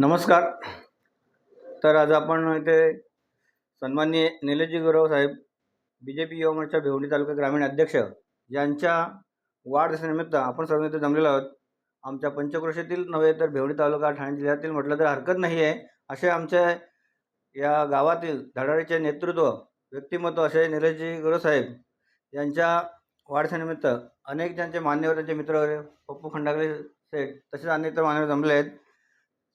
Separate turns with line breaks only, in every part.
नमस्कार. तर आज आपण इथे सन्माननीय निलजी गुरव साहेब B J P Yuva Morcha Bhiwandi तालुका ग्रामीण अध्यक्ष यांच्या वाढदिवसानिमित्त आपण सर्व इथे जमलेलो आहोत. आमच्या पंचक्रोशीतील नव्हे तर भिवंडी तालुका ठाणे जिल्ह्यातील म्हटलं तर हरकत नाही आहे. असे आमच्या या गावातील धडाडीचे नेतृत्व व्यक्तिमत्व असे निलजी गुरव साहेब यांच्या वाढदिवसानिमित्त अनेक ज्यांचे मान्यवर त्यांचे मित्र वगैरे पप्पू खंडागळे सेठ तसेच अनेक तर मान्यवर जमले आहेत.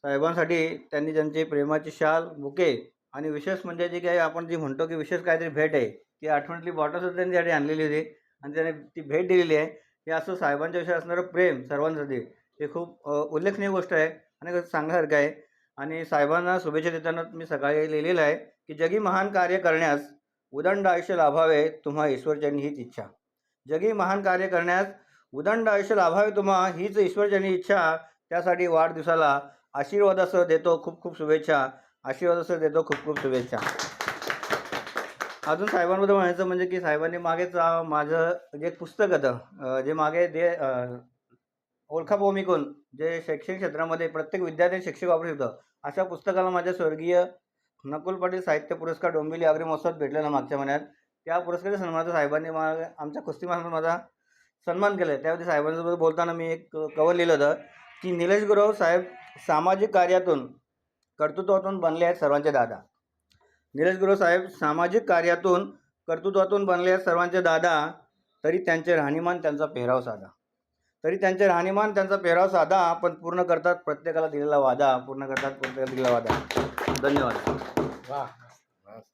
साहेबांसाठी त्यांनी त्यांची प्रेमाची शाल बुके आणि विशेष म्हणजे जी काही आपण जी म्हणतो की विशेष काहीतरी भेट आहे ती आठवणीतली बॉटलसुद्धा त्यांनी त्यासाठी आणलेली होती आणि त्याने ती भेट दिलेली आहे. हे असं साहेबांच्या विषयी असणारं प्रेम सर्वांसाठी हे खूप उल्लेखनीय गोष्ट आहे आणि कसं सांगण्यासारखं आहे. आणि साहेबांना शुभेच्छा देताना मी सकाळी लिहिलेलं आहे की जगी महान कार्य करण्यास उदंड आयुष्य लाभावे तुम्हा ईश्वरचरणी हीच इच्छा. जगी महान कार्य करण्यास उदंड आयुष्य लाभावे तुम्हा हीच ईश्वरचरणी इच्छा. त्यासाठी वाढदिवसाला आशीर्वादासह देतो खूप खूप शुभेच्छा. आशीर्वादासह देतो खूप खूप शुभेच्छा. अजून साहेबांबद्दल म्हणायचं म्हणजे की साहेबांनी मागेच माझं जे एक पुस्तक होतं जे मागे दे ओळखा भूमिकून जे शैक्षणिक क्षेत्रामध्ये प्रत्येक विद्यार्थी शिक्षक वापरू शकतं अशा पुस्तकाला माझ्या स्वर्गीय नकुल पाटील साहित्य पुरस्कार डोंबिवली आग्री महोत्सवात भेटलेला मागच्या महिन्यात. त्या पुरस्काराच्या सन्मानाचा साहेबांनी मा आमच्या कुस्ती महाराज माझा सन्मान केला. त्यामध्ये साहेबांसोबत बोलताना मी एक कवर लिहिलं होतं की निलेश गुरव साहेब सामाजिक कार्यातून कर्तृत्वातून बनले आहेत सर्वांचे दादा. नीरज गुरव साहेब सामाजिक कार्यातून कर्तृत्वातून बनले आहेत सर्वांचे दादा तरी त्यांचे राहणीमान त्यांचा पेहराव साधा. तरी त्यांचे राहणीमान त्यांचा पेहराव साधा पण पूर्ण करतात प्रत्येकाला दिलेला वादा पूर्ण करतात प्रत्येकाला दिलेला वादा. धन्यवाद.
वा